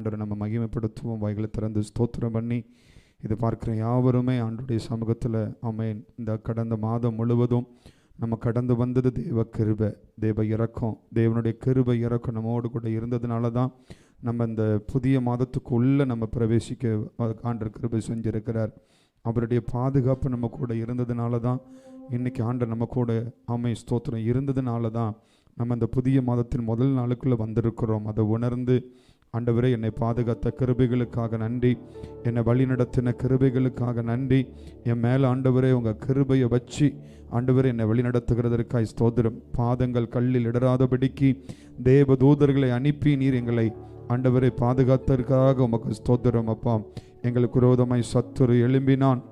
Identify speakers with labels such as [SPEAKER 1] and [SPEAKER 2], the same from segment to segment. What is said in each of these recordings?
[SPEAKER 1] ஆண்டவரை நம்ம மகிமைப்படுத்துவோம். வாய்களை திறந்து ஸ்தோத்திரம் பண்ணி இது பார்க்குற யாவருமே ஆண்டுடைய சமூகத்தில் அமேன் இந்த கடந்த மாதம் முழுவதும் நம்ம கடந்து வந்தது தேவ கிருபை தேவ இறக்கம் தேவனுடைய கிருபை இறக்கம் நம்மோடு கூட இருந்ததுனால தான் நம்ம இந்த புதிய மாதத்துக்குள்ளே நம்ம பிரவேசிக்க ஆண்டர் கிருபை செஞ்சிருக்கிறார். அவருடைய பாதுகாப்பு நம்ம கூட இருந்ததுனால தான் இன்னைக்கு ஆண்டர் நம்ம கூட ஆமை ஸ்தோத்திரம் இருந்ததுனால தான் நம்ம இந்த புதிய மாதத்தின் முதல் நாளுக்குள்ளே வந்திருக்கிறோம். அதை உணர்ந்து ஆண்டவரே என்னை பாதுகாத்த கிருபைகளுக்காக நன்றி. என்னை வழிநடத்தின கிருபைகளுக்காக நன்றி. என் மேலே ஆண்டவரே உங்கள் கிருபையை வச்சு ஆண்டவரே என்னை வழிநடத்துகிறதற்காய் ஸ்தோத்திரம். பாதங்கள் கல்லில் இடராதபடிக்கு தேவ தூதர்களை அனுப்பி நீர் எங்களை ஆண்டவரை பாதுகாத்ததற்காக உமக்கு ஸ்தோத்திரம் அப்பா. எங்களுக்கு விரோதமாய் சத்துரு எழும்பினான்.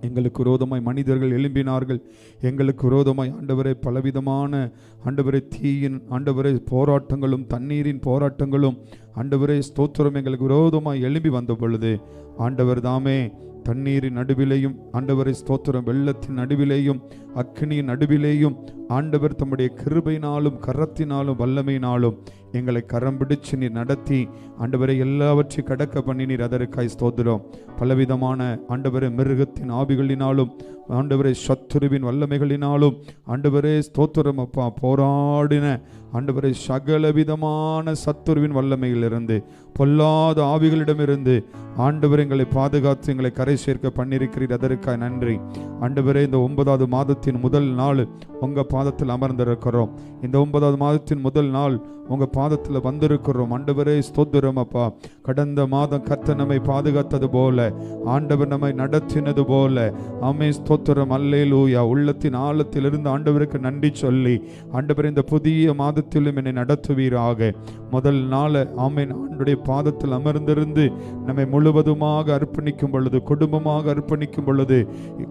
[SPEAKER 1] எங்களுக்கு விரோதமாய் மனிதர்கள் எழும்பினார்கள். எங்களுக்கு விரோதமாய் ஆண்டவரை பலவிதமான ஆண்டவரை தீயின் ஆண்டவரை போராட்டங்களும் தண்ணீரின் போராட்டங்களும் ஆண்டவரை ஸ்தோத்திரம் எங்களுக்கு விரோதமாய் எழும்பி வந்த பொழுது ஆண்டவர் தாமே தண்ணீரின் நடுவிலேயும் ஆண்டவரை ஸ்தோத்திரம் வெள்ளத்தின் நடுவிலேயும் அக்னியின் நடுவிலேயும் ஆண்டவர் தம்முடைய கிருபையினாலும் கரத்தினாலும் வல்லமையினாலும் எங்களை கரம் பிடிச்சு நீர் நடத்தி ஆண்டவரை எல்லாவற்றையும் கடக்க பண்ணி நீர் அதற்காய் ஸ்தோத்திரம். பலவிதமான ஆண்டவரை மிருகத்தின் ஆவிகளினாலும் ஆண்டவரை சத்துருவின் வல்லமைகளினாலும் ஆண்டவரே ஸ்தோத்திரம் அப்பா போராடின ஆண்டவரை சகல விதமான சத்துருவின் வல்லமையிலிருந்து பொல்லாத ஆவிகளிடமிருந்து ஆண்டவர் எங்களை பாதுகாத்து எங்களை கரை சேர்க்க பண்ணியிருக்கிறீர் அதற்காக நன்றி. ஆண்டவரே இந்த ஒன்பதாவது மாதத்தின் முதல் நாள் உங்கள் பாதத்தில் அமர்ந்திருக்கிறோம். இந்த ஒன்பதாவது மாதத்தின் முதல் நாள் உங்கள் பாதத்தில் வந்திருக்கிறோம். ஆண்டவரே ஸ்தோத்திரம் அப்பா. கடந்த மாதம் கத்த நம்மை பாதுகாத்தது போல ஆண்டவர் நம்மை நடத்தினது போல. அமே ஸ்தோத்திரம் அல்லேலூயா. உள்ளத்தின் ஆழத்திலிருந்து ஆண்டவருக்கு நன்றி சொல்லி ஆண்டவர் இந்த புதிய மாதத்திலும் என்னை நடத்துவீராக. முதல் நாள் ஆமேன் ஆண்டுடைய பாதத்தில் அமர்ந்திருந்து நம்மை முழுவதுமாக அர்ப்பணிக்கும் பொழுது குடும்பமாக அர்ப்பணிக்கும் பொழுது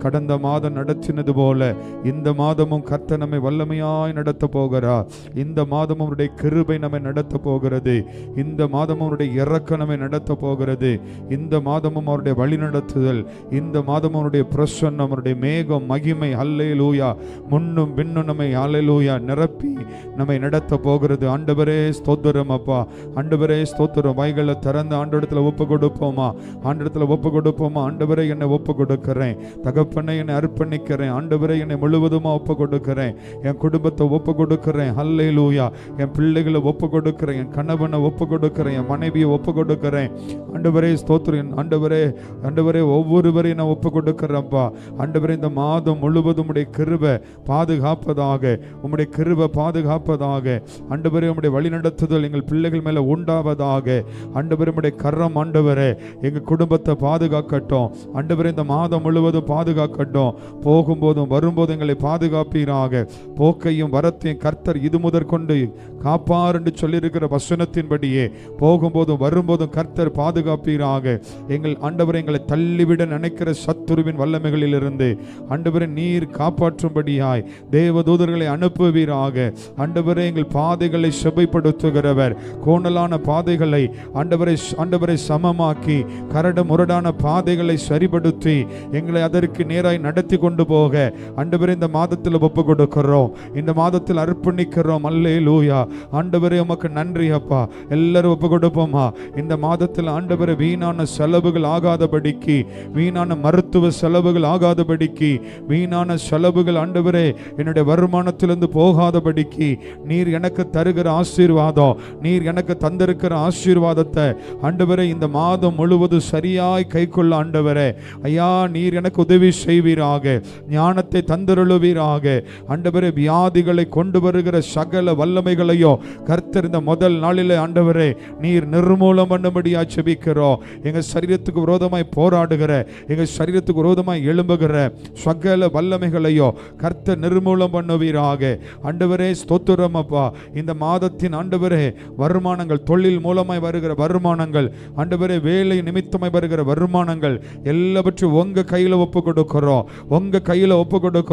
[SPEAKER 1] கடந்த மாதம் நடத்தினது போல இந்த மாதமும் கர்த்த நம்மை வல்லமையாய் நடத்த போகிறார்? இந்த மாதம் அவருடைய கிருபை நம்மை நடத்த போகிறது. இந்த மாதம் அவருடைய இறக்க நம்மை நடத்த போகிறது. இந்த மாதமும் அவருடைய வழி நடத்துதல். இந்த மாதம் அவருடைய பிரசன்னம் அவருடைய மேகம் மகிமை. அல்லே லூயா முன்னும் பின்னும் நம்மை அல்லேலூயா நிரப்பி நம்மை நடத்த போகிறது. ஆண்டவரே ஸ்தோத்திரம் அப்பா. ஆண்டவரே ஸ்தோத்திரம். வாய்களை திறந்து ஆண்டவரத்தில் ஒப்பு கொடுப்போமா ஆண்டவரத்தில் ஒப்பு கொடுப்போமா ஆண்டவரை என்னை ஒப்பு கொடுக்கிறேன் தகப்பனை என்னை அர்ப்பணிக்கிறேன். ஆண்டவரை என்னை முழுவதுமா ஒப்பு கொடுக்கிறேன் என் குடும்பத்தை ஒப்பு கொடுக்கிறேன் ஹல்லை லூயா என் பிள்ளைகளை ஒப்பு கொடுக்கிறேன் என் கணவனை ஒப்பு கொடுக்கிறேன் என் மனைவியை ஒப்பு கொடுக்கிறேன் ஆண்டவரே ஸ்தோத்திரம். ஆண்டவரே ஆண்டவரே ஒவ்வொருவரையும் நான் ஒப்பு கொடுக்கிறேன்ப்பா ஆண்டவரே இந்த மாதம் முழுவதும் உடைய கிருபை பாதுகாப்பதாக உம்முடைய கிருபை பாதுகாப்பதாக. ஆண்டவரே உம்முடைய வழிநடத்துதல் எங்கள் பிள்ளைகள் மேலே உண்டாவதாக. ஆண்டவரே உம்முடைய கரம் ஆண்டவரே எங்கள் குடும்பத்தை பாதுகாக்கட்டும். ஆண்டவரே இந்த மாதம் முழுவதும் பாதுகாக்கட்டும். போகும்போதும் வரும்போதும் வரும்போது எங்களை பாதுகாப்பீராக. போக்கையும் வரத்தையும் கர்த்தர் இது முதற்கொண்டு காப்பார் என்று சொல்லியிருக்கிற வசனத்தின்படியே போகும்போதும் வரும்போதும் கர்த்தர் பாதுகாப்பீராக. எங்கள் ஆண்டவர் எங்களை தள்ளிவிட நினைக்கிற சத்துருவின் வல்லமைகளிலிருந்து ஆண்டவரை நீர் காப்பாற்றும்படியாய் தேவதூதர்களை அனுப்புவீராக. ஆண்டவரே எங்கள் பாதைகளை செபைப்படுத்துகிறவர். கோணலான பாதைகளை ஆண்டவரை ஆண்டவரை சமமாக்கி கரடு முரடான பாதைகளை சரிபடுத்தி எங்களை அதற்கு நேராய் நடத்தி கொண்டு போக. ஆண்டவரே இந்த மாதத்தில் ஒப்பு கொடுக்கிறோம். இந்த மாதத்தில் அர்ப்பணிக்கிறோம். அல்லே லூயா ஆண்டவரே உமக்கு நன்றி அப்பா. எல்லாரும் ஒப்பு கொடுப்போமா? இந்த மாதத்தில் ஆண்டவரை வீணான செலவுகள் ஆகாதபடிக்கு வீணான மருத்துவ செலவுகள் ஆகாதபடிக்கு வீணான செலவுகள் ஆண்டவரே என்னுடைய வருமானத்திலிருந்து போகாதபடிக்கு நீர் எனக்கு தருகிற ஆசீர்வாதம் நீர் எனக்கு தந்திருக்கிற ஆசீர்வாதத்தை ஆண்டவரே இந்த மாதம் முழுவதும் சரியாய் கைக்கொள்ள ஆண்டவரே. ஐயா நீர் எனக்கு உதவி செய்வீராக. ஞானத்தை தந்தருளுவீராக ஆண்டவரே வியாதிகளை கொண்டு வருகிற சகல வல்லமைகளையோ கர்த்தர் இந்த முதல் நாளில் ஆண்டவரே நீர் நிர்மூலம் பண்ணும்படியா செபிக்கிறோம். எங்கள் சரீரத்துக்கு விரோதமாய் போராடுகிற எங்கள் சரீரத்துக்கு விரோதமாய் எழும்புகிற சகல வல்லமைகளையோ கர்த்தர் நிர்மூலம் பண்ணுவீராக. ஆண்டவரே ஸ்தோத்துரம் அப்பா. இந்த மாதத்தின் ஆண்டவரே வருமானங்கள் தொழில் மூலமாய் வருகிற வருமானங்கள் ஆண்டவரே வேலை நிமித்தமாய் வருகிற வருமானங்கள் எல்லாவற்றையும் உங்கள் கையில் ஒப்பு கொடுக்கிறோம் உங்கள் கையில் ஒப்பு கொடுக்கிறோம்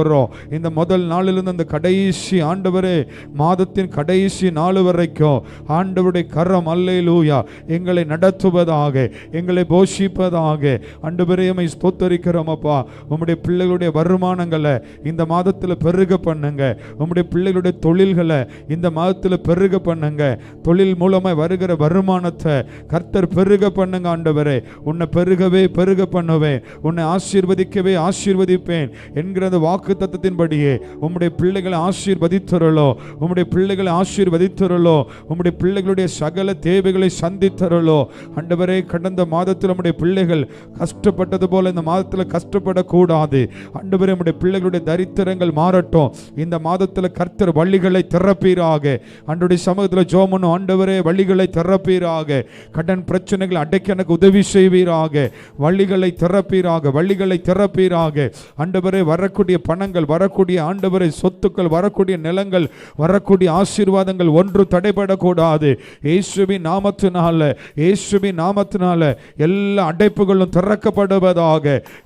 [SPEAKER 1] இந்த முதல் நாளிலிருந்து அந்த கடைசி ஆண்டவரே மாதத்தின் கடைசி நாள் வரைக்கும் ஆண்டவருடைய கரம் அல்லேலூயா எங்களை நடத்துவதாக எங்களை போஷிப்பதாக. அண்டுபரையமை ஸ்தோத்தரிக்கிறோம் அப்பா. உம்முடைய பிள்ளைகளுடைய வருமானங்களை இந்த மாதத்தில் பெருக பண்ணுங்க. உம்முடைய பிள்ளைகளுடைய தொழில்களை இந்த மாதத்தில் பெருக பண்ணுங்க. தொழில் மூலமாக வருகிற வருமானத்தை கர்த்தர் பெருக பண்ணுங்க ஆண்டவரே. உன்னை பெருகவே பெருக பண்ணுவேன். உன்னை ஆசீர்வதிக்கவே ஆசீர்வதிப்பேன் என்கிற வாக்கு தத்தத்தின்படியே உம்முடைய பிள்ளைகளை ஆசீர்வதித்தருளோ உம்முடைய பிள்ளைகளை ஆசீர்வதித்தருளோ உம்முடைய பிள்ளைகளுடைய சகல தேவைகளை சந்தித்தருளோ. அண்டவரே கடந்த மாதத்தில் நம்முடைய பிள்ளைகள் கஷ்டப்பட்டது போல இந்த மாதத்தில் கஷ்டப்படக்கூடாது. அண்டவரே நம்முடைய பிள்ளைகளுடைய தரித்திரங்கள் மாறட்டும். இந்த மாதத்தில் கர்த்தர் வழிகளை திறப்பீராக. அன்றைய சமூகத்தில் ஜோமனும் ஆண்டவரே வழிகளை திறப்பீராக. கடன் பிரச்சனைகள் அடைக்க எனக்கு உதவி செய்வீராக. வழிகளை திறப்பீராக வழிகளை திறப்பீராக. அண்டவரே வரக்கூடிய பணங்கள் வரக்கூடிய ஆண்டவரை சொத்துக்கள் வரக்கூடிய நிலங்கள் வரக்கூடிய ஆசீர்வாதங்கள் ஒன்று தடைபடக்கூடாது. இயேசுவின் நாமத்தினால இயேசுவின் நாமத்தினால எல்லா அடைப்புகளும் திறக்கப்படுவதாக.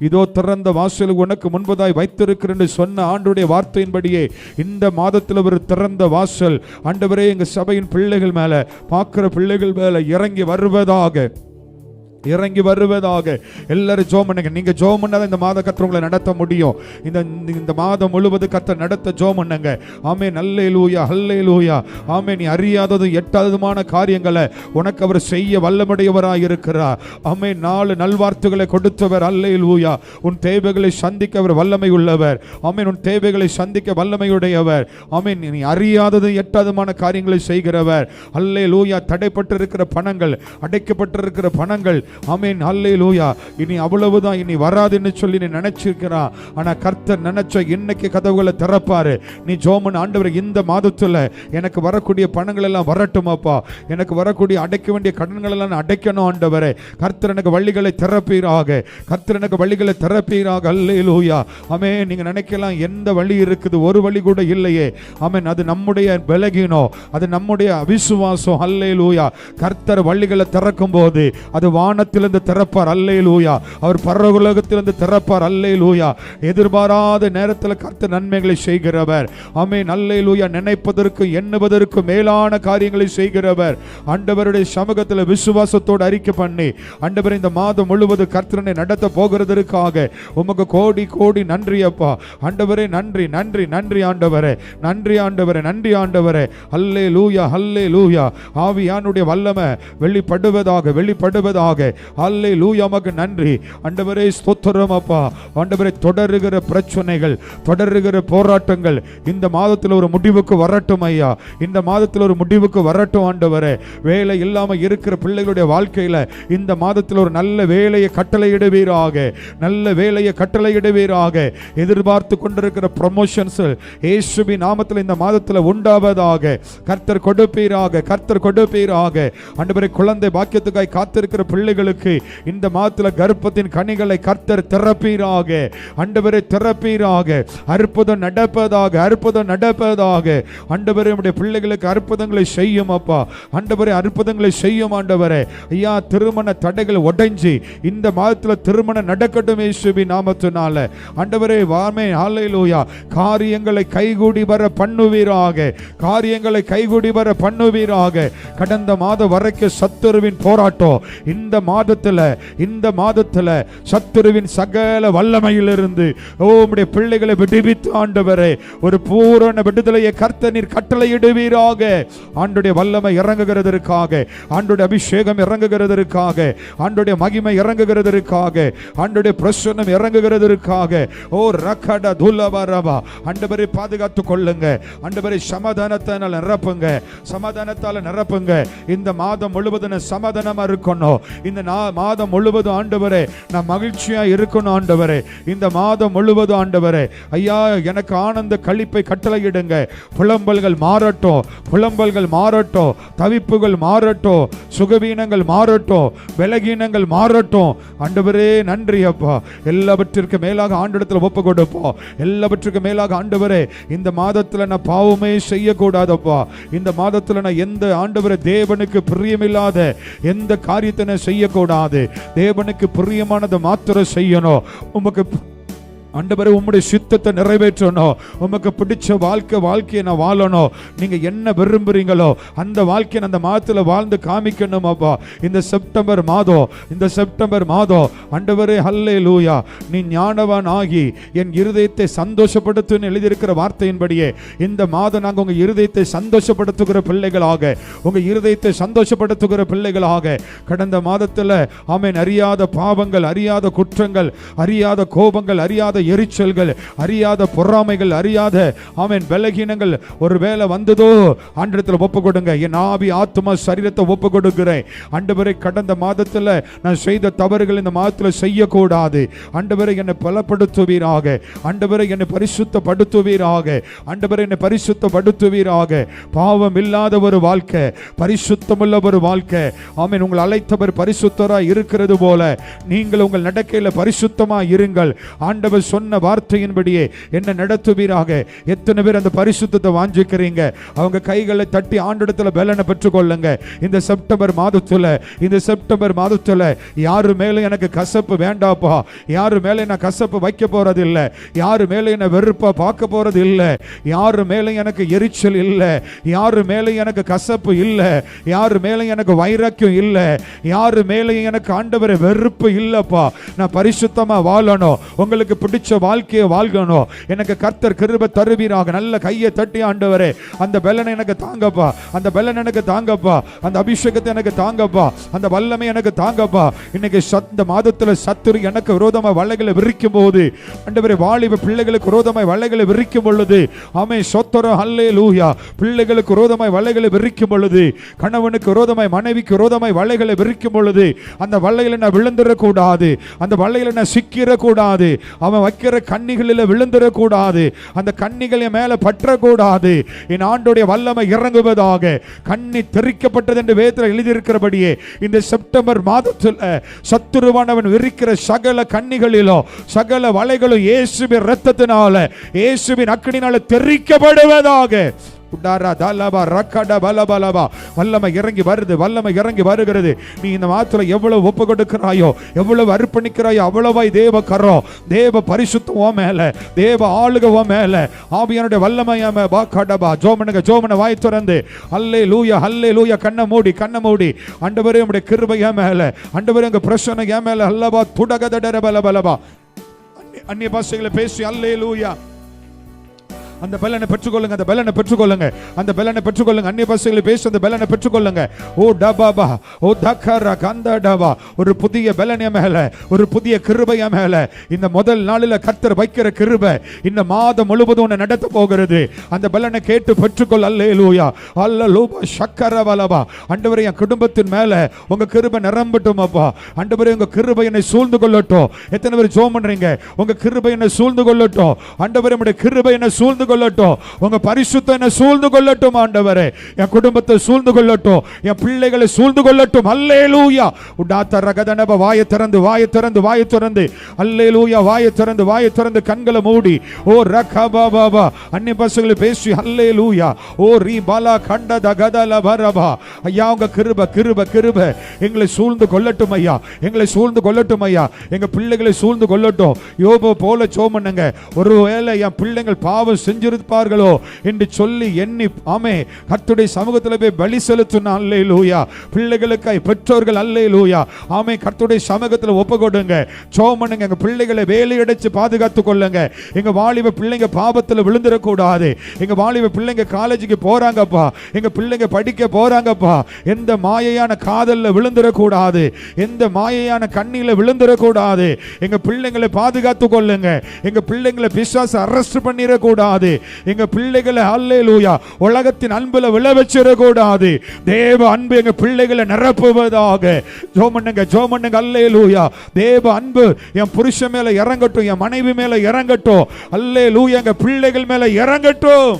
[SPEAKER 1] இதோ திறந்த வாசல் உனக்கு முன்பதாய் வைத்திருக்கிறேன் என்று சொன்ன ஆண்டுடைய வார்த்தையின்படியே இந்த மாதத்தில் ஒரு திறந்த வாசல். ஆண்டவரே எங்கள் சபையின் பிள்ளைகள் மேலே பார்க்குற பிள்ளைகள் மேலே இறங்கி வருவதாக. இறங்கி வருவதாக. எல்லாரும் ஜோம் பண்ணுங்க. நீங்க ஜோம் பண்ணால் இந்த மாத கர்த்தர் உங்களை நடத்த முடியும். இந்த இந்த மாதம் முழுவது கத்த நடத்த ஜோம் பண்ணுங்க. ஆமே நல்ல லூயா ஹல்லே லூயா ஆமே நீ அறியாதது எட்டாததுமான காரியங்களை உனக்கு அவர் செய்ய வல்லமுடையவராக இருக்கிறார். ஆமே நாலு நல்வார்த்தைகளை கொடுத்தவர். அல்லே லூயா உன் தேவைகளை சந்திக்க அவர் வல்லமை உள்ளவர். ஆமேன். உன் தேவைகளை சந்திக்க வல்லமையுடையவர். ஆமேன். நீ அறியாததும் எட்டாதமான காரியங்களை செய்கிறவர். அல்லே லூயா தடைப்பட்டிருக்கிற பணங்கள் அடைக்கப்பட்டிருக்கிற பணங்கள் அமீன் அல்லே லூயா இனி அவ்வளவுதான் இனி வராதுன்னு சொல்லி நீ நினைச்சிருக்கிறான் ஆனா கர்த்தர் நினைச்ச இன்னைக்கு கதவுகளை திறப்பாரு. நீ ஜோமன் ஆண்டவர் இந்த மாதத்துல எனக்கு வரக்கூடிய பணங்கள் எல்லாம் வரட்டுமாப்பா எனக்கு வரக்கூடிய அடைக்க வேண்டிய கடன்கள் எல்லாம் நான் அடைக்கணும் ஆண்டவரே. கர்த்தர் எனக்கு வள்ளிகளை திறப்பீராக. கர்த்தர் எனக்கு வள்ளிகளை திறப்பீராக அல்லே லூயா ஆமே நீங்க நினைக்கலாம் எந்த வழி இருக்குது? ஒரு வழி கூட இல்லையே. ஆமென் அது நம்முடைய விலகினோ அது நம்முடைய அவிசுவாசம் அல்லே லூயா கர்த்தர் வள்ளிகளை திறக்கும் போது அது வானத்திலிருந்து திறப்பார். அல்லே லூயா அவர் பரலோகத்திலிருந்து திறப்பார். அல்லே லூயா எதிர்பாராத நேரத்தில் கர்த்தர் நன்மைகளை செய்கிறவர். அமே நல்லே லூயா நினைப்பதற்கு எண்ணுவதற்கு மேலான காரியங்களை செய்கிறவர். ஆண்டவருடைய சமூகத்தில் விசுவாசத்தோடு அறிக்கை பண்ணி ஆண்டவர் இந்த மாதம் முழுவதும் கர்த்தனை நடத்த போகிறதற்காக உமக்கு கோடி கோடி நன்றி அப்பா. ஆண்டவரே நன்றி நன்றி நன்றி ஆண்டவரே. நன்றி ஆண்டவரே நன்றி ஆண்டவரே. அல்லே லூயா அல்லே லூயா ஆவியானுடைய வல்லமை வெளிப்படுவதாக வெளிப்படுவதாக அல்லை லூயாமக்கு நன்றி. அண்டவரே ஸ்தோத்திரம் அப்பா. ஆண்டவரே தொடருகிற பிரச்சனைகள் தொடருகிற போராட்டங்கள் இந்த மாதத்தில் ஒரு முடிவுக்கு வரட்டும் ஐயா. இந்த மாதத்தில் ஒரு முடிவுக்கு வரட்டும் ஆண்டவரே. வேலை இல்லாம இருக்கிற பிள்ளைகளுடைய வாழ்க்கையில இந்த மாதத்தில் ஒரு நல்ல வேலையை கட்டளையிடுவீராக. நல்ல வேலையை கட்டளையிடுவீராக. எதிர்பார்த்து கொண்டிருக்கிற ப்ரமோஷன்ஸ் ஏசுபி நாமத்தில் இந்த மாதத்தில் உண்டாவதாக. கர்த்தர் கொடுப்பீராக கர்த்தர் கொடுப்பீராக. ஆண்டவரே குழந்தை பாக்கியத்துக்காய் காத்திருக்கிற பிள்ளைகளுக்கு இந்த மாதத்தில் கர்ப்பத்தின் கனிகளை கர்த்தர் திறப்பீராக. அண்டவரை திறப்பீராக. அற்புதம் நடப்பதாக அற்புதம் நடப்பதாக. ஆண்டவரே நம்முடைய பிள்ளைகளுக்கு அற்புதங்களை செய்யும் அப்பா. ஆண்டவரே அற்புதங்களை செய்யும் ஆண்டவரே. ஐயா திருமண தடைகள் உடைஞ்சு இந்த மாதத்தில் திருமணம் நடக்கட்டும் இயேசுபி நாமத்தினால. ஆண்டவரே வாமே ஹalleluya. காரியங்களை கைகூடி வர பண்ணுவீராக. காரியங்களை கைகூடி வர பண்ணுவீராக. கடந்த மாதம் வரைக்கும் சத்துருவின் போராட்டம். இந்த மாதத்துல இந்த மாதத்துல சத்துருவின் சகல வல்லமையிலிருந்து ஓ உம்முடைய பிள்ளைகளை விடுவித்து ஆண்டவரே ஒரு பூரண விடுதலையை கர்த்த நீர் கட்டளையிடுவீராக. ஆண்டுடைய வல்லமை இறங்குகிறதற்காக ஆண்டுடைய அபிஷேகம் இறங்குகிறதற்காக ஆண்டுடைய மகிமை இறங்குகிறதற்காக ஆண்டுடைய பிரசன்னம் இறங்குகிறதற்காக. ஓ ரகட துலவரவா ஆண்டவரை பாதுகாத்து கொள்ளுங்க. ஆண்டவரை சமாதானத்தால் நிரப்புங்க. சமாதானத்தால் நிரப்புங்க. இந்த மாதம் முழுவதும் நான் சமாதானமா இருக்கணும். இந்த நா- மாதம் முழுவதும் ஆண்டவரே நான் மகிழ்ச்சியா இருக்கணும் ஆண்டவரே. இந்த மாதம் முழுவதும் ஆண்டவரே ஐயா எனக்கு ஆனந்த கழிப்பை கட்டளையிடுங்க. புலம்பல்கள் மாறட்டும் புலம்பல்கள் மாறட்டும் தவிப்புகள் மாறட்டும் சுகவீனங்கள் மாறட்டும் விலகீனங்கள் மாறட்டும். ஆண்டவரே நன்றி அப்பா. எல்லாவற்றிற்கு மேலாக ஆண்டிடத்தில் ஒப்பு கொடுப்போம். எல்லாவற்றிற்கு மேலாக ஆண்டவரே இந்த மாதத்துல நான் பாவமே செய்யக்கூடாதப்பா. இந்த மாதத்துல நான் எந்த ஆண்டவரே தேவனுக்கு பிரியமில்லாத எந்த காரியத்தை செய்ய செய்யக்கூடாது தேவனுக்கு பிரியமானதை மாத்திரம் செய்யணும். உமக்கு ஆண்டவரே உம்முடைய சித்தத்தை நிறைவேற்றணும். உமக்கு பிடிச்ச வாழ்க்கை வாழ்க்கையை நான் வாழணும். நீங்கள் என்ன விரும்புகிறீங்களோ அந்த வாழ்க்கையை அந்த மாதத்தில் வாழ்ந்து காமிக்கணும் அப்பா. இந்த செப்டம்பர் மாதம் இந்த செப்டம்பர் மாதம் ஆண்டவரே ஹல்லே லூயா நீ ஞானவான் ஆகி என் இருதயத்தை சந்தோஷப்படுத்துன்னு எழுதியிருக்கிற வார்த்தையின்படியே இந்த மாதம் நாங்கள் உங்கள் இருதயத்தை சந்தோஷப்படுத்துகிற பிள்ளைகளாக உங்கள் இருதயத்தை சந்தோஷப்படுத்துகிற பிள்ளைகளாக கடந்த மாதத்தில் ஆமேன் அறியாத பாவங்கள் அறியாத குற்றங்கள் அறியாத கோபங்கள் அறியாத எரிச்சல்கள் அறியாத பொறாமைகள் அறியாத ஆமேன் பலகீனங்கள். ஒருவேளை வந்ததோ ஆண்டத்தில் ஒப்பு கொடுங்க என் ஆவி ஆத்மா சரீரத்தை ஒப்பு கொடுக்கிறேன் ஆண்டவரை கடந்த மாதத்துல நான் செய்த தவறுகள் இந்த மாதத்துல செய்யக்கூடாது. ஆண்டவரை என்னை பலப்படுத்துவீராக. ஆண்டவரை என்னை பரிசுத்தப்படுத்துவீராக. ஆண்டவரை என்னை பரிசுத்தப்படுத்துவீராக. பாவம் இல்லாத ஒரு வாழ்க்கை பரிசுத்தமுள்ள ஒரு வாழ்க்கை. ஆமீன் உங்கள் அழைத்தவர் பரிசுத்தராக இருக்கிறது போல. நீங்கள் உங்கள் நடக்கையில் பரிசுத்தமாக இருங்கள். ஆண்டவர் சொன்ன வார்த்தையின்படியே என்ன நடத்துவீராக. எத்தனை பேர் அந்த பரிசுத்தத்தை வாஞ்சிக்கிறீங்க? அவங்க கைகளை தட்டி ஆண்டிடத்தில் பலனை பெற்றுக்கொள்ளுங்க. இந்த செப்டம்பர் மாதத்தில் இந்த செப்டம்பர் மாதத்தில் யாரு மேலே எனக்கு கசப்பு வேண்டாப்பா? யாரு மேலே நான் கசப்பு வைக்க போறது இல்லை யாரு மேலே என்னை வெறுப்பா பார்க்க போறது இல்லை யாரு மேலே எனக்கு எரிச்சல் இல்லை. யாரு மேலே எனக்கு கசப்பு இல்லை. யாரு மேலே எனக்கு வைராக்கியம் இல்லை. யாரு மேலே எனக்கு ஆண்டவரை வெறுப்பு இல்லைப்பா. நான் பரிசுத்தமாக வாழணும். உங்களுக்கு பிடிச்ச வாழ்க்கையை வாழ்கணும். எனக்கு கர்த்தர் கிருப தருவீராக. நல்ல கையை தட்டி ஆண்டவரே அந்த பெலனை எனக்கு தாங்கப்பா. அந்த பெலன் எனக்கு தாங்கப்பா. அந்த அபிஷேகத்தை எனக்கு தாங்கப்பா. அந்த வல்லமை எனக்கு தாங்கப்பா. இன்னைக்கு சத் இந்த மாதத்துல சத்துரு எனக்கு விரோதமா வலைகளை விரிக்கும் போது ஆண்டவரே வாலிப பிள்ளைகளுக்கு விரோதமாய் வலைகளை விரிக்கும் பொழுது ஆமே சொத்தர ஹல்லே லூயா பிள்ளைகளுக்கு விரோதமாய் வலைகளை விரிக்கும் பொழுது கணவனுக்கு விரோதமாய் மனைவிக்கு விரோதமாய் வலைகளை விரிக்கும் பொழுது அந்த வலையில நான் விழுந்துடக்கூடாது. அந்த வலையில நான் சிக்கிடக்கூடாது. அவன் வைக்கிற கண்ணிகளில் விழுந்துடக்கூடாது. அந்த கண்ணிகள் என் மேல பற்றக்கூடாது. என் ஆண்டுடைய வல்லமை இறங்குவதாக கண்ணி தெரிக்கப்பட்டது என்று வேதத்தில் எழுதியிருக்கிறபடியே இந்த செப்டம்பர் மாதத்தில் சத்துருவானவன் விரிக்கிற சகல கண்ணிகளிலோ சகல வலைகளும் இயேசுவின் ரத்தத்தினால இயேசுவின் அக்கடினால தெரிக்கப்படுவதாக உடாரா தலபா ரக்கட பலபலபா. வல்லமை இறங்கி வருது வல்லமை இறங்கி வருகிறது. நீ இந்த மாத்துல எவ்வளவு ஒப்பு கொடுக்கிறாயோ எவ்வளவு அர்ப்பணிக்கிறாயோ அவ்வளவாய் தேவ கரோ தேவ பரிசுத்தம் மேல தேவ ஆளுக ஓ மேல. ஆபியனுடைய வல்லமையாம பா கடபா ஜோமனுங்க ஜோமன வாய் திறந்து. அல்லே லூயா அல்லே லூயா கண்ணை மூடி கண்ணை மூடி. அண்டவரே உடைய கிருபை மேல. அண்டவரே உங்க பிரசனை என் மேல. துடக தடர பல பலபா அந்நிய- அந்நிய பாஷைகளை பேசி அல்லே லூயா அந்த பலனை பெற்றுக்கொள்ளுங்க அந்த பலனை பெற்றுக்கொள்ளுங்க. அந்த பலனை பெற்றுக்கொள்ளுங்க. அந்நிய பசங்களை பேசி அந்த பலனை பெற்றுக்கொள்ளுங்க. ஓ டபாபா. ஓ தக்கர கந்த டபா ஒரு புதிய பலனிய மேல ஒரு புதிய கிருபைய மேல. இந்த முதல் நாளில் கர்த்தர் வைக்கிற கிருபை இந்த மாதம் முழுவதும் உன்னை நடத்த போகிறது. அந்த பலனை கேட்டு பெற்றுக்கொள். அல்லே லூயா அல்ல லூபா சக்கர வலவா அண்டவரை என் குடும்பத்தின் மேல உங்க கிருபை நிரம்பட்டும் அப்பா. அண்டவரை உங்க கிருபை என்னை சூழ்ந்து கொள்ளட்டும். எத்தனை பேர் ஜோம் பண்றீங்க? உங்க கிருபை என்னை சூழ்ந்து கொள்ளட்டும். அண்டவரை உடைய கிருபை என்னை சூழ்ந்து கொள்ளட்டும் உங்க பரிசுத்தம் என்னை சூழ்ந்து கொள்ளட்டும் ஆண்டவரே. என் குடும்பத்தை சூழ்ந்து கொள்ளட்டும் என் பிள்ளைகளை சூழ்ந்து கொள்ளட்டும் அல்லேலூயா. உடாத்த ரகதனப வாயை திறந்து வாயை திறந்து வாயை திறந்து. அல்லேலூயா. வாயை திறந்து வாயை திறந்து கண்களை மூடி. ஓ ரக பாபா அன்னி பசங்களை பேசி அல்லே லூயா ஓ ரீ பாலா கண்ட தகதல பரபா. ஐயா உங்க கிருப கிருப கிருப. எங்களை சூழ்ந்து கொள்ளட்டும் ஐயா. எங்களை சூழ்ந்து கொள்ளட்டும் ஐயா. எங்க பிள்ளைகளை சூழ்ந்து கொள்ளட்டும் யோபோ போல சோமனுங்க ஒருவேளை என் பிள்ளைகள் பாவம் செஞ்சு செஞ்சிருப்பார்களோ என்று சொல்லி எண்ணி ஆமே கத்துடைய சமூகத்தில் போய் பலி செலுத்தின அல்லே லூயா பிள்ளைகளுக்காய் பெற்றோர்கள் அல்லே லூயா ஆமே கத்துடைய சமூகத்தில் ஒப்பு கொடுங்க சோமனுங்க எங்கள் பிள்ளைகளை வேலையடைச்சு பாதுகாத்து கொள்ளுங்க. எங்கள் வாலிப பிள்ளைங்க பாபத்தில் விழுந்துடக்கூடாது. எங்கள் வாலிப பிள்ளைங்க காலேஜுக்கு போகிறாங்கப்பா எங்கள் பிள்ளைங்க படிக்க போகிறாங்கப்பா எந்த மாயையான காதலில் விழுந்துடக்கூடாது. எந்த மாயையான கண்ணியில் விழுந்துடக்கூடாது. எங்கள் பிள்ளைங்களை பாதுகாத்து கொள்ளுங்க. எங்கள் பிள்ளைங்களை பிசாசு அரெஸ்ட் பண்ணிடக்கூடாது. எங்க பிள்ளைகளை அல்லே லூயா உலகத்தின் அன்புல விழ வச்சிடக்கூடாது தேவ அன்பு எங்க பிள்ளைகளை நிரப்புவதாக. ஜோமண்ணுங்க ஜோமண்ணுங்க அல்லேலூயா தேவ அன்பு என் புருஷன் மேல இறங்கட்டும் என் மனைவி மேல இறங்கட்டும். அல்லே லூயா எங்க பிள்ளைகள் மேல இறங்கட்டும்.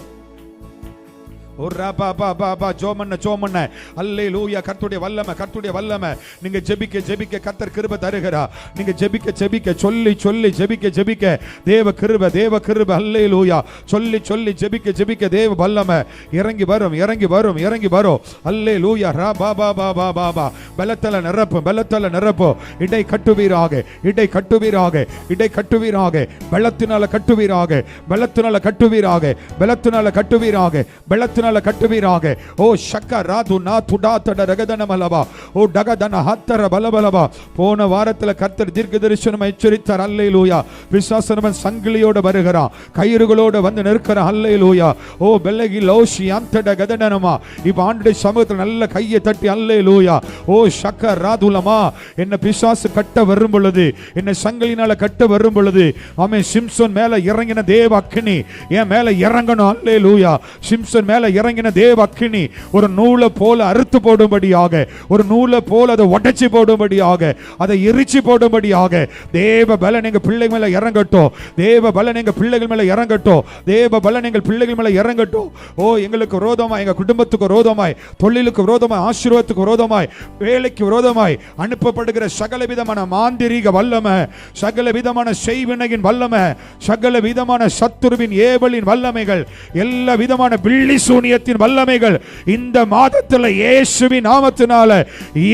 [SPEAKER 1] ஜோமன்ன ஜோமன்ன அல்லே லூயா கர்த்துடைய வல்லமை கர்த்துடைய வல்லமை. நீங்க ஜெபிக்க ஜெபிக்க கத்தர் கிருப தருகிறா நீங்க ஜெபிக்க ஜெபிக்க சொல்லி சொல்லி ஜெபிக்க ஜெபிக்க. தேவ கிருப தேவ கிருப அல்லே லூயா சொல்லி சொல்லி ஜெபிக்க ஜெபிக்க தேவ வல்லமை. இறங்கி வரும் இறங்கி வரும் இறங்கி வரும். அல்லே லூயா ரா பா பா பா பா பா பா. பலத்தல நிரப்பும் பலத்தல நிரப்பும் இடை கட்டுவீராக இடை கட்டுவீராக இடை கட்டுவீராக. பலத்தினால கட்டுவீராக பலத்தினால கட்டுவீராக பலத்தினால கட்டுவீராக பலத்தினால கட்டுவீராக. ஓ ஷக்க ராது நா துடா தட ரகதன மலபா. ஓ டகதன ஹத்தர பலபலபா. போன வாரத்தில் கர்த்தர் தீர்க்க தரிசனம் எச்சரித்தார். அல்லேலூயா. விசுவாசனவன் சங்கிலியோட வருகிறான் கயிறுகளோட வந்து நிற்கிறான் அல்லேலூயா. ஓ பெல்லகி லோஷி அந்த கதனமா இப்ப ஆண்டுடைய சமூகத்தில் நல்ல கையை தட்டி அல்லேலூயா. ஓ ஷக்க ராதுலமா என்ன பிசாசு கட்ட வரும் பொழுது என்ன சங்கிலினால கட்ட வரும் பொழுது அவன் சிம்சன் மேல இறங்கின தேவ அக்னி என் மேல இறங்கணும். அல்லே லூயா சிம்சன் மேல இறங்கின தேவ அக்கினி ஒரு நூலை போல அறுத்து போடும்படியாக ஒரு நூலை போல அதை உடைச்சி போடும்படியாக அதை எரிச்சு போடும்படியாக தேவ பலன் நீங்கள் பிள்ளைகள் மேலே இறங்கட்டும். தேவ பலன் நீங்கள் பிள்ளைகள் மேலே இறங்கட்டும். தேவ பலன் எங்கள் பிள்ளைகள் மேலே இறங்கட்டும். ஓ எங்களுக்கு விரோதமாய் எங்கள் குடும்பத்துக்கு விரோதமாய் தொழிலுக்கு விரோதமாய் ஆசீர்வாதத்துக்கு விரோதமாய் வேலைக்கு விரோதமாய் அனுப்பப்படுகிற சகல விதமான மாந்திரீக வல்லமை சகல விதமான செய்வினையின் வல்லமை சகல விதமான சத்துருவின் ஏவலின் வல்லமைகள் எல்லா விதமான பிள்ளி சூனியத்தின் வல்லமைகள் இந்த மாதத்தில் இயேசுவின் நாமத்தினால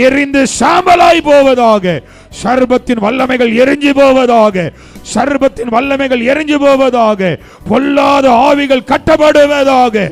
[SPEAKER 1] எரிந்து சாம்பலாய் போவதாக சர்பத்தின் வல்லமைகள் எரிஞ்சு போவதாக சர்பத்தின் வல்லமைகள் எரிஞ்சு போவதாக பொல்லாத ஆவிகள் கட்டப்படுவதாக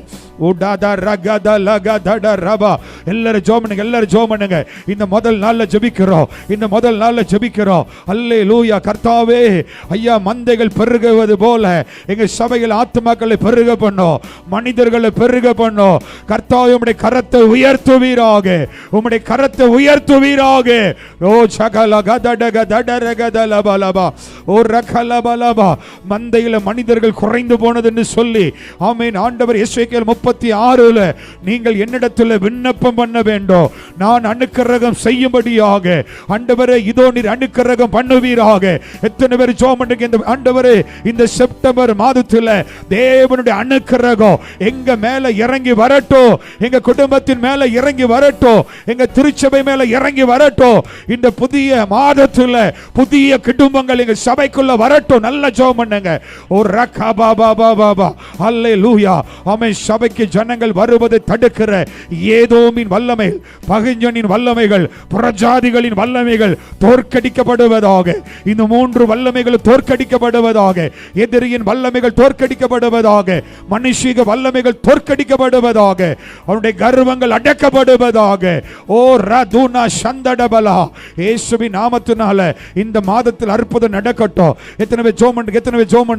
[SPEAKER 1] எல்லாரும் ஜோம் பண்ணுங்க எல்லாரும் ஜோம் பண்ணுங்க. இந்த முதல் நாள்ல ஜெபிக்கிறோம். இந்த முதல் நாள்ல ஜெபிக்கிறோம். அல்லே லூயா கர்த்தாவே ஐயா மந்தைகள் பெருகுவது போல எங்க சபையில் ஆத்மாக்களை பெருக பண்ணோம். மனிதர்களை பெருக பண்ணோம். கர்த்தாவே உம்முடைய கரத்தை உயர்த்துவீராக. உம்முடைய கரத்தை உயர்த்துவீராக. ஓ சகல கதடக கதட ரகத ஓ ரகலபலபா மந்தையில் மந்தையில மனிதர்கள் குறைந்து போனது என்று சொல்லி ஆமென். ஆண்டவர் எஸ்வேக்கியல் முப்பத்தி ஆறுல நீங்கள் என்னிடத்தில் விண்ணப்பம் பண்ண வேண்டும். நான் அணுக்கரகம் செய்யும்படியாக. ஆண்டவரே இதோ நீர் அணுக்கரகம் பண்ணுவீராக. எத்தனை பேர் ஜோம் இந்த ஆண்டவரே இந்த செப்டம்பர் மாதத்தில் தேவனுடைய அணுக்கரகம் எங்க மேல இறங்கி வரட்டும். எங்க குடும்பத்தின் மேல இறங்கி வரட்டும். எங்க திருச்சபை மேல இறங்கி வரட்டும். இந்த புதிய மாதத்துல புதிய குடும்பங்கள் எங்க சபைக்குள்ள வரட்டும். நல்ல ஜோம் பண்ணுங்க. ஒரு ரக்கா பாபா பாபா பா அல்லே லூயா அமை சபை சபைக்கு ஜனங்கள் வருவதை தடுக்கிற ஏதோமின் வல்லமை பகிஞ்சனின் வல்லமைகள் புறஜாதிகளின் வல்லமைகள் தோற்கடிக்கப்படுவதாக இந்த மூன்று வல்லமைகள் தோற்கடிக்கப்படுவதாக எதிரியின் வல்லமைகள் தோற்கடிக்கப்படுவதாக மனுஷிக வல்லமைகள் தோற்கடிக்கப்படுவதாக அவனுடைய கர்வங்கள் அடக்கப்படுவதாக. ஓ ரதுனா சந்தடபலா இயேசுவின் நாமத்தினால இந்த மாதத்தில் அற்புதம் நடக்கட்டும். எத்தனை பேர் ஜோம் எத்தனை பேர் ஜோம்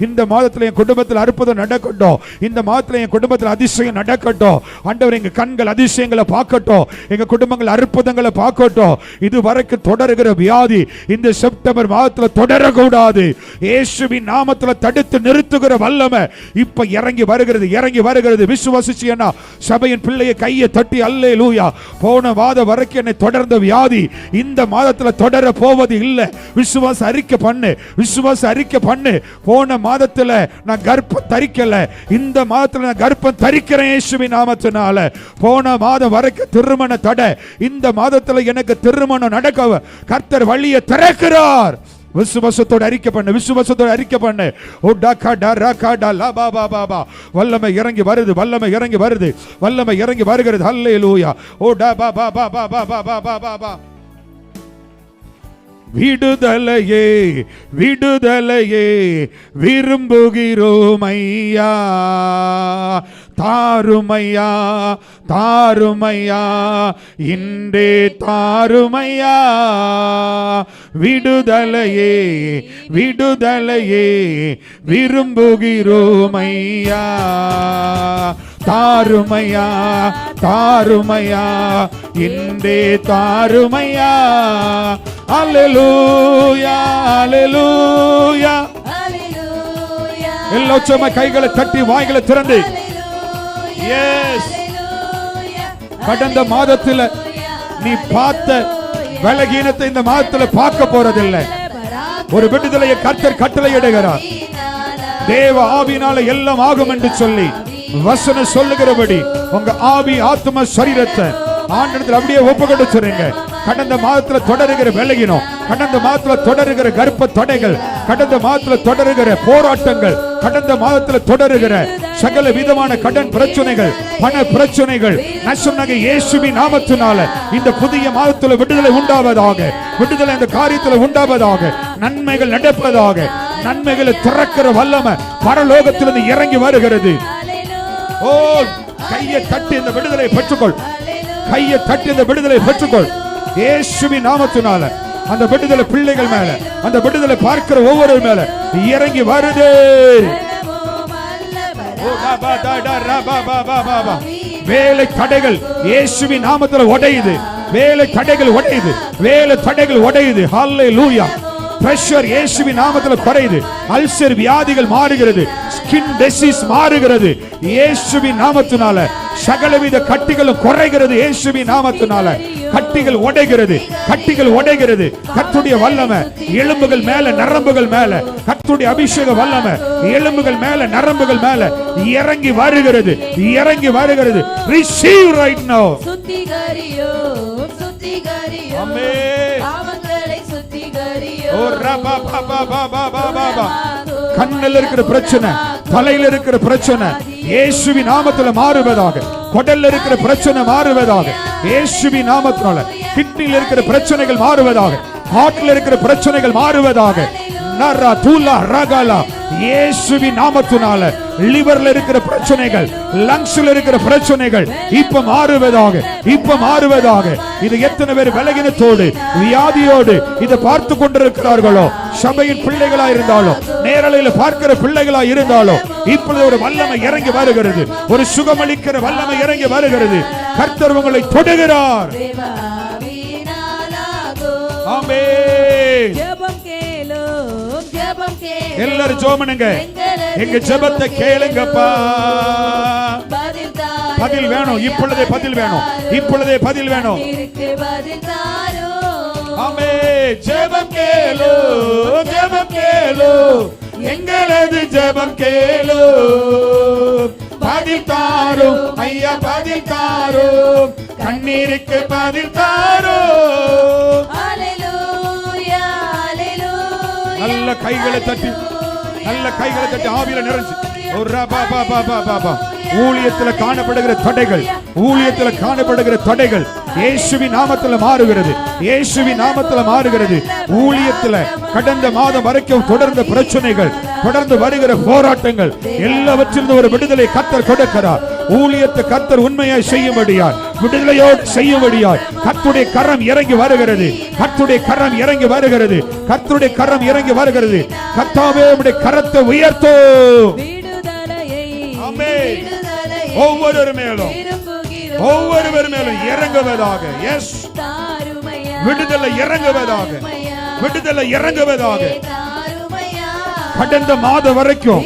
[SPEAKER 1] இந்த மாதத்தில் என் குடும்பத்தில் அற்புதம் நடக்கட்டும். இந்த மாதத்தில் என் குடும்பத்தில் அதிசயம் நடக்கட்டும். ஆண்டவர் எங்க கண்கள் அதிசயங்களை பார்க்கட்டும். எங்க குடும்பங்கள் அற்புதங்களை பார்க்கட்டும். இது வரைக்கும் தொடர்கிற வியாதி இந்த செப்டம்பர் மாதத்தில் தொடரக்கூடாது. இயேசுவின் நாமத்தில் தடுத்து நிறுத்துகிற வல்லமை இப்ப இறங்கி வருகிறது இறங்கி வருகிறது. விசுவாசிச்சியனா சபையின் பிள்ளையை கையை தட்டி அல்லே லூயா போன மாதம் வரைக்கும் என்னை தொடர்ந்த வியாதி இந்த மாதத்துல தொடர போவது இல்லை. விசுவாச அறிக்கை பண்ணு விசுவாச அறிக்கை பண்ணு. போன மாதத்துல நான் கர்ப்ப தரிக்கல இந்த மாதத்துல நான் கர்ப்பம் தரிக்கிறேன் இயேசுவின் நாமத்தினால போன மாதம் வரைக்கும் திருமண தடை. இந்த மாதத்துல எனக்கு திருமணம் நடக்க கர்த்தர் வழியை திறக்கிறார். விசுவாசத்தோடு அறிக்கை பண்ணு விசுவாசத்தோடு அறிக்கை பண்ணு. ஓ டா டா ரா கா டா லா பா பா பா பா. வல்லமை இறங்கி வருது வல்லமை இறங்கி வருது வல்லமை இறங்கி வருகிறது. ஹல்லே லூயா ஓ டா பா பா பா பா பா பா பா பா பா பா. விடுதலையே விடுதலையே விரும்புகிறோம் ஐயா. தாருமையா தாருமையா இன்றே தாருமையா. விடுதலையே விடுதலையே விரும்புகிறோம் ஐயா. தாருமையா தாருமையா இன்றே தாருமையா. அல்லேலூயா அல்லேலூயா.
[SPEAKER 2] Hallelujah.
[SPEAKER 1] எல்லா உச்சமா கைகளை தட்டி வாய்களை திறந்து. Yes. கடந்த மாதத்துல நீ பார்த்த பலகீனத்தை இந்த மாதத்துல பார்க்க போறதில்லை. ஒரு விடுதலையை கர்த்தர் கட்டளை இடுகிறார் தேவ ஆவினால எல்லாம் ஆகும் என்று சொல்லி. வசனம் சொல்லுகிறபடி உங்க ஆவி ஆத்ம சரீரத்தை ஆண்டத்தில் அப்படியே ஒப்பு கொடுத்துருங்க கடந்த மாதத்துல தொடருகிற விலகினோம். கடந்த மாதத்துல தொடருகிற கர்ப்ப தடைகள் கடந்த மாதத்துல தொடருகிற போராட்டங்கள் கடந்த மாதத்துல தொடருகிற சகல விதமான கடன் பிரச்சனைகள் பண பிரச்சனைகள் நான் சொன்னாங்க இயேசுவின் நாமத்தினால இந்த புதிய மாதத்துல விடுதலை உண்டாவதாக விடுதலை இந்த காரியத்துல உண்டாவதாக நன்மைகள் நடப்பதாக நன்மைகளை திறக்கிற வல்லமை பரலோகத்திலிருந்து இறங்கி வருகிறது. ஓ கையை தட்டி இந்த விடுதலை பெற்றுக்கொள். கையை தட்டி இந்த விடுதலை பெற்றுக்கொள். இயேசுவி நாமத்தினால அந்த விடுதலை பிள்ளைகள் மேல அந்த விடுதலை பார்க்கிற ஒவ்வொரு மேல இறங்கி வருது. ஓ, பா, டா, பா, வேலை தடைகள் இயேசுவி நாமத்துல உடையுது. வேலை தடைகள் உடையுது. வேலை தடைகள் உடையுது. ஹல்லே லூயா பிரஷர் இயேசுவின் நாமத்துல குறையுது. அல்சர் வியாதிகள் மாறுகிறது. ஸ்கின் டிசீஸ் மாறுகிறது. இயேசுவின் நாமத்தினால சகலவித கட்டிகளும் குறைகிறது இயேசுவின் நாமத்தினால. கட்டிகள் உடைகிறது. கட்டிகள் உடைகிறது. கத்துடைய வல்லமை எலும்புகள் மேல நரம்புகள் மேல. கத்துடைய அபிஷேக வல்லமை எலும்புகள் மேல நரம்புகள் மேல இறங்கி வருகிறது. இறங்கி வருகிறது. ரிசீவ் ரைட் நோ
[SPEAKER 2] சுத்திகரியோ சுத்திகரியோ
[SPEAKER 1] ஆமென். கண்ணில் இருக்கிற பிரச்சனை தலையில இருக்கிற பிரச்சனை இயேசுவின் நாமத்துல மாறுவதாக. குடல்ல இருக்கிற பிரச்சனை மாறுவதாக. இயேசுவின் நாமத்தினால கிட்னில இருக்கிற பிரச்சனைகள் மாறுவதாக. ஹார்ட்ல இருக்கிற பிரச்சனைகள் மாறுவதாக. நரா தூலா ரகாலா. இயேசுவி நாமத்தினால லிவர்ல இருக்கிற பிரச்சனைகள் லங்ஸ்ல இருக்கிற பிரச்சனைகள் இப்ப மாறுவதாக இப்ப மாறுவதாக. இது எத்தனை பேர் விலகினத்தோடு வியாதியோடு இதை பார்த்து கொண்டிருக்கிறார்களோ? சபையின் பிள்ளைகளா இருந்தாலும் நேரலையில பார்க்கிற பிள்ளைகளா இருந்தாலும் இப்பொழுது ஒரு வல்லமை இறங்கி வருகிறது. ஒரு சுகமளிக்கிற வல்லமை இறங்கி வருகிறது. கர்த்தர் உங்களை தொடுகிறார். எல்லாரும் ஜோமனுங்க. எங்க ஜபத்தை கேளுங்கப்பா.
[SPEAKER 2] பதில்
[SPEAKER 1] வேணும். இப்பொழுதே பதில் வேணும். இப்பொழுதே பதில் வேணும். ஆமே. ஜெபம் கேளு. ஜெபம் கேளு. எங்களது ஜெபம் கேளு. பதில் தாரும். ஐயா பதில் தாரும். கண்ணீருக்கு பதில் தாரும். நல்ல கைகளை தட்டி நல்ல கைகளை தட்டி ஆவியில நிறைஞ்சு. ஊழியத்தில் காணப்படுகிற தடைகள் ஊழியத்துல காணப்படுகிற தடைகள் இயேசுவின் நாமத்துல மாறுகிறது இயேசுவின் நாமத்துல மாறுகிறது. ஊழியத்துல கடந்த மாதம் வரைக்கும் தொடர்ந்த பிரச்சனைகள் தொடர்ந்து வருகிற போராட்டங்கள் எல்லாவற்றிலிருந்து ஒரு விடுதலை கத்தர் கொடுக்கிறார். ஊழியத்தை கத்தர் உண்மையாய் செய்யும்படியார் விடுதலையோடு செய்யும்படியார் கத்துடைய கரம் இறங்கி வருகிறது. கத்துடைய கரம் இறங்கி வருகிறது. கத்துடைய கரம் இறங்கி வருகிறது. கத்தாவே உம்முடைய கரத்தை உயர்த்தோ. ஒவ்வொரு மேலும். ஒவ்வொருவர் மேலும் இறங்குவதாக. எஸ் விடுதலை இறங்குவதாக. விடுதலை இறங்குவதாக. கடந்த மாதம் வரைக்கும்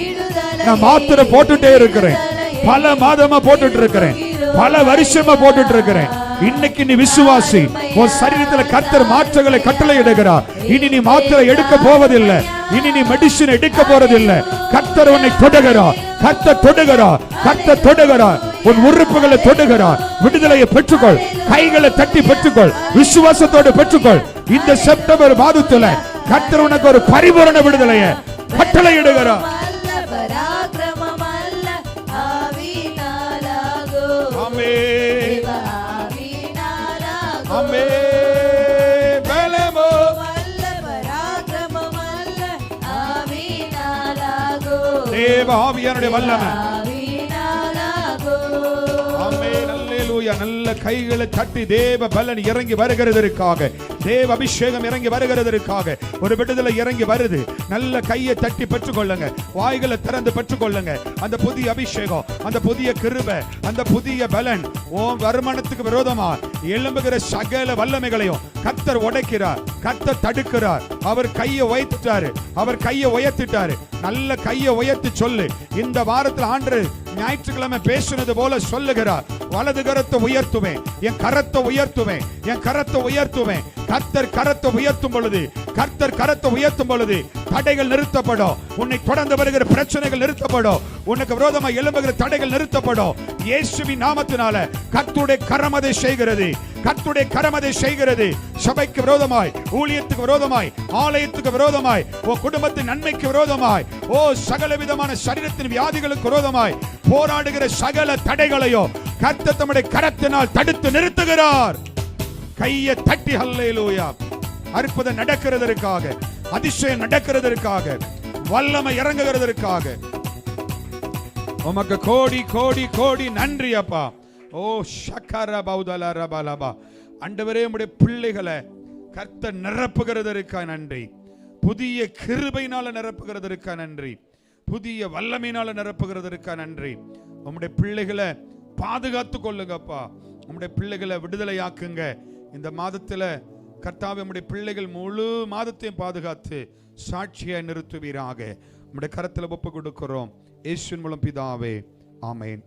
[SPEAKER 1] நான் மாத்திரை போட்டுட்டே இருக்கிறேன். பல மாதமா போட்டுட்டு இருக்கிறேன் பல வருஷமா போட்டுட்டு இருக்கிறேன் இன்னைக்கு நீ விசுவாசி உன் சரீரத்துல கத்தர் மாற்றங்களை கட்டளை எடுக்கிறார் இனி நீ மாத்திரை எடுக்க போவதில்லை. இனி நீ மெடிசின் எடுக்க போறதில்லை. கத்தர் உன்னை தொடுகிறார். கத்த தொடுகிறார். கத்த தொடுகிறார். உன் உறுப்புகளை தொடுகிறார். விடுதலையை பெற்றுக்கொள். கைகளை தட்டி பெற்றுக்கொள். விசுவாசத்தோடு பெற்றுக்கொள். இந்த செப்டம்பர் மாதத்துல கத்தர் உனக்கு ஒரு பரிபூரண விடுதலையை கட்டளை இடுகிறார் ஆவியானுடைய வல்லமை. நல்ல கைகளை தட்டி தேவ பலன் இறங்கி வருகிறதற்காக தேவ அபிஷேகம் இறங்கி வருகிறதற்காக ஒரு விடுதலை இறங்கி வருது. நல்ல கையை தட்டி பெற்றுக்கொள்ளுங்க வாய்களை திறந்து பெற்றுக்கொள்ளுங்க. அந்த புதிய அபிஷேகம் அந்த புதிய கிருபை அந்த புதிய பலன் ஓ வருமானத்துக்கு விரோதமா எழும்புகிற சகல வல்லமைகளையும் கத்தர் உடைக்கிறார் கத்தர் தடுக்கிறார். அவர் கையை உயர்த்திட்டாரு அவர் கையை உயர்த்திட்டாரு. நல்ல கையை உயர்த்தி சொல்லு. இந்த வாரத்தில் ஆண்டு ஞாயிற்றுக்கிழமை பேசுனது போல சொல்லுகிறார். வலது கரத்தை உயர்த்துவேன் என் கரத்தை உயர்த்துவேன் என் கரத்தை உயர்த்துவேன் கர்த்தர் கரத்தை உயர்த்தும் பொழுது கர்த்தர் கரத்தை உயர்த்தும் பொழுது தடைகள் நிறுத்தப்படும். உன்னை தொடர்ந்து வருகிற பிரச்சனைகள் நிறுத்தப்படும். உனக்கு விரோதமாக எழும்புகிற தடைகள் நிறுத்தப்படும். இயேசுவின் நாமத்தினால கர்த்துடைய கரம் அதை செய்கிறது. கர்த்துடைய கரம் அதை செய்கிறது. சபைக்கு விரோதமாய் ஊழியத்துக்கு விரோதமாய் ஆலயத்துக்கு விரோதமாய் ஓ குடும்பத்தின் நன்மைக்கு விரோதமாய் ஓ சகல விதமான சரீரத்தின் வியாதிகளுக்கு விரோதமாய் போராடுகிற சகல தடைகளையோ கர்த்தர் தம்முடைய கரத்தினால் தடுத்து நிறுத்துகிறார். கையை தட்டி ஹல்லேலூயா அற்புதம் நடக்கிறதற்காக அதிசயம் நடக்கிறதற்காக வல்லமை இறங்குகிறதற்காக. உமக்கு கோடி கோடி கோடி நன்றி அப்பா. ஓ ஷக்கர பௌதல ரபலபா. அண்டவரே உடைய பிள்ளைகளை கர்த்த நிரப்புகிறதற்காக நன்றி. புதிய கிருபையினால நிரப்புகிறதற்காக நன்றி. புதிய வல்லமையினால நிரப்புகிறதற்கா நன்றி. உம்முடைய பிள்ளைகளை பாதுகாத்து கொள்ளுங்கப்பா. உம்முடைய பிள்ளைகளை விடுதலையாக்குங்க. இந்த மாதத்துல கர்த்தாவை உம்முடைய பிள்ளைகள் முழு மாதத்தையும் பாதுகாத்து சாட்சியை நிறுத்துவீராக. உம்முடைய கரத்துல ஒப்பு கொடுக்கிறோம். இயேசுவின் மூலம் பிதாவே. ஆமேன்.